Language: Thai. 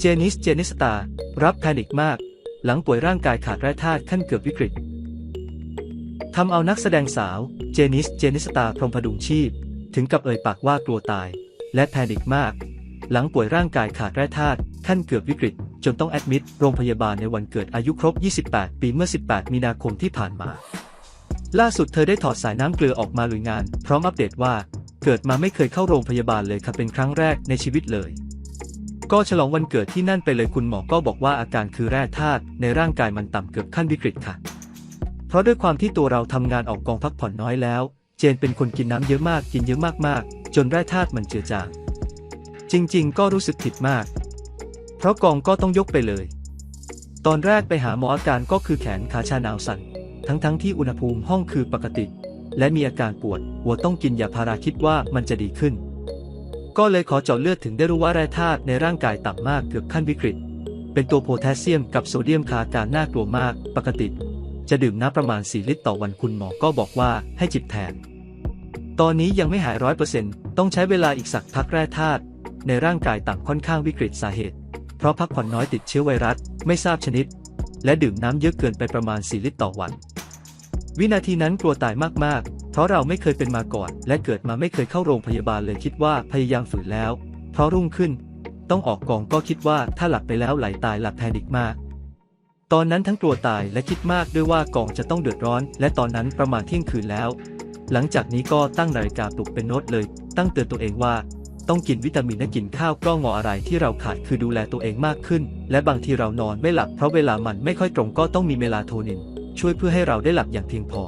เจนิส เจนิสตา รับแพนิคมาก หลังป่วยร่างกายขาดแร่ธาตุขั้นเกือบวิกฤต ทำเอานักแสดงสาว เจนิส เจนิสตา พรมพดุงชีพ ถึงกับเอ่ยปากว่ากลัวตาย และแพนิคมาก หลังป่วยร่างกายขาดแร่ธาตุขั้นเกือบวิกฤต จนต้องแอดมิดโรงพยาบาลในวันเกิดอายุครบ 28 ปีเมื่อ 18 มีนาคมที่ผ่านมา ล่าสุดเธอได้ถอดสายน้ำเกลือออกมาลุยงาน พร้อมอัปเดตว่า เกิดมาไม่เคยเข้าโรงพยาบาลเลยค่ะเป็นครั้งแรกในชีวิตเลย ก็ฉลองวันเกิดที่นั่นไปเลยคุณหมอก็บอกว่าอาการคือแร่ธาตุในร่างกายมันต่ำเกือบขั้นวิกฤตค่ะ เพราะด้วยความที่ตัวเราทำงานออกกองพักผ่อนน้อยแล้ว เจนเป็นคนกินน้ำเยอะมากกินเยอะมากๆ จนแร่ธาตุมันเจือจาง จริงๆ ก็รู้สึกผิดมาก เพราะกองก็ต้องยกไปเลย ตอนแรกไปหาหมออาการก็คือแขนขาชาหนาวสั่นทั้งๆที่อุณหภูมิห้องคือปกติ และมีอาการปวดหัวต้องกินยาพาราคิดว่ามันจะดีขึ้น ก็เลยขอเจาะเลือดถึงได้รู้ว่าแร่ธาตุในร่างกายต่ำมากเกือบขั้นวิกฤต เป็นตัวโพแทสเซียมกับโซเดียมคาการน่ากลัวมาก ปกติ จะดื่มน้ำประมาณ 4 ลิตรต่อวันคุณหมอก็บอกว่าให้จิบแทน ตอนนี้ยังไม่หายร้อยเปอร์เซ็นต์ต้องใช้เวลาอีกสักพักแร่ธาตุในร่างกายต่ำค่อนข้างวิกฤตสาเหตุ เพราะพักผ่อนน้อยติดเชื้อไวรัสไม่ทราบชนิด และดื่มน้ำเยอะเกินไปประมาณ 4 ลิตรต่อวัน วินาทีนั้นกลัวตายมากๆ เพราะเราไม่เคยเป็นมาก่อน และเกิดมาไม่เคยเข้าโรงพยาบาลเลยคิดว่าพยายามฝืนแล้ว เพราะรุ่งขึ้น ต้องออกกองก็คิดว่าถ้าหลับไปแล้วไหลตายหลับแพนิกมาก ตอนนั้นทั้งกลัวตายและคิดมากด้วยว่ากองจะต้องเดือดร้อน และตอนนั้นประมาณเที่ยงคืนแล้ว หลังจากนี้ก็ตั้งนาฬิกาปลุกเป็นโน้ตเลย ตั้งเตือนตัวเองว่าต้องกินวิตามินและกินข้าวกล้องงออะไรที่เราขาดคือดูแลตัวเองมากขึ้น และบางทีเรานอนไม่หลับเพราะเวลามันไม่ค่อยตรงก็ต้องมีเมลาโทนิน ช่วยเพื่อให้เราได้หลับอย่างเพียงพอ